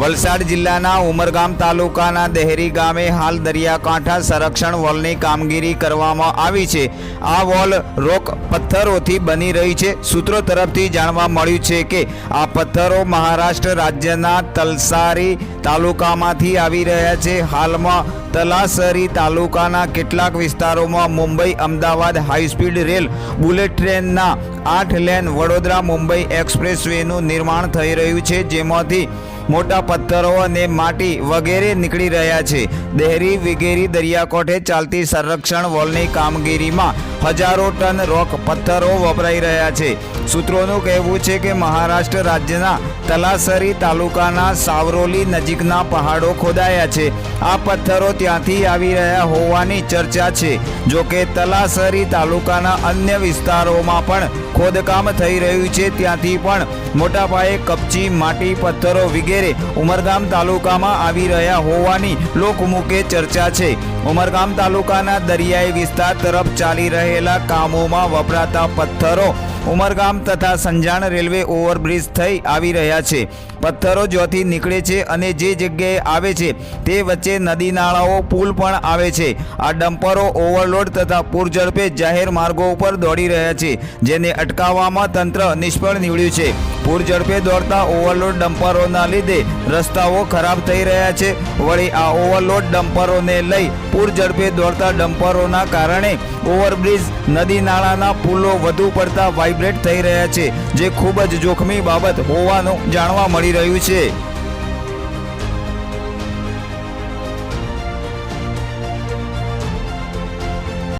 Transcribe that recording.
વલસાડ જિલ્લાના ઉમરગામ તાલુકાના દહેરી ગામે હાલ દરિયાકાંઠા સંરક્ષણ વોલની કામગીરી કરવામાં આવી છે. આ વોલ રોક પથ્થરોથી બની રહી છે. સૂત્રો તરફથી જાણવા મળ્યું છે કે આ પથ્થરો મહારાષ્ટ્ર રાજ્યના તલસારી તાલુકામાંથી આવી રહ્યા છે. હાલમાં તલાસરી તાલુકાના કેટલાક વિસ્તારોમાં Mumbai, Ahmedabad high speed rail bullet ટ્રેનના આઠ લેન વડોદરા મુંબઈ એક્સપ્રેસ નિર્માણ થઈ રહ્યું છે. જેમાંથી મોટા પથ્થરો અને માટી વગેરે નીકળી રહ્યા છે. દેહરી વિગેરી દરિયાકોઠે ચાલતી સંરક્ષણ વોલની કામગીરીમાં હજારો ટન રોક પથ્થરો વપરાઈ રહ્યા છે. સૂત્રોનું કહેવું છે કે મહારાષ્ટ્ર રાજ્યના તલાસરી તાલુકાના સાવરોલી નજીકના પહાડો ખોદાયા છે. આ પથ્થરો ત્યાંથી આવી રહ્યા હોવાની ચર્ચા છે. જો કે તલાસરી તાલુકાના અન્ય વિસ્તારોમાં પણ ખોદકામ થઈ રહ્યું છે. ત્યાંથી પણ મોટા પાયે કપચી, માટી, પથ્થરો વગેરે ઉમરગામ તાલુકામાં આવી રહ્યા હોવાની લોકમુખે ચર્ચા છે. ઉમરગામ તાલુકાના દરિયાઈ વિસ્તાર તરફ ચાલી રહેલા કામોમાં વપરાતા પથ્થરો ઉમરગામ તથા સંજાણ રેલવે ઓવરબ્રિજ થઈ આવી રહ્યા છે. પથ્થરો જ્યાંથી નીકળે છે અને જે જગ્યાએ આવે છે તે વચ્ચે નદી નાળાઓ, પુલ પણ આવે છે. આ ડમ્પરો ઓવરલોડ તથા પૂર ઝડપે જાહેર માર્ગો ઉપર દોડી રહ્યા છે, જેને અટકાવવામાં તંત્ર નિષ્ફળ નીવડ્યું છે. પૂર ઝડપે દોડતા ઓવરલોડ ડમ્પરોના લીધે રસ્તાઓ ખરાબ થઈ રહ્યા છે. વળી આ ઓવરલોડ ડમ્પરોને લઈ પૂર ઝડપે દોડતા ડમ્પરોના કારણે ઓવરબ્રિજ નદી નાળાના પુલો વધુ પડતા વાઇબ્રેટ થઈ રહ્યા છે જે ખૂબ જ જોખમી બાબત હોવાનું જાણવા મળી રહ્યું છે.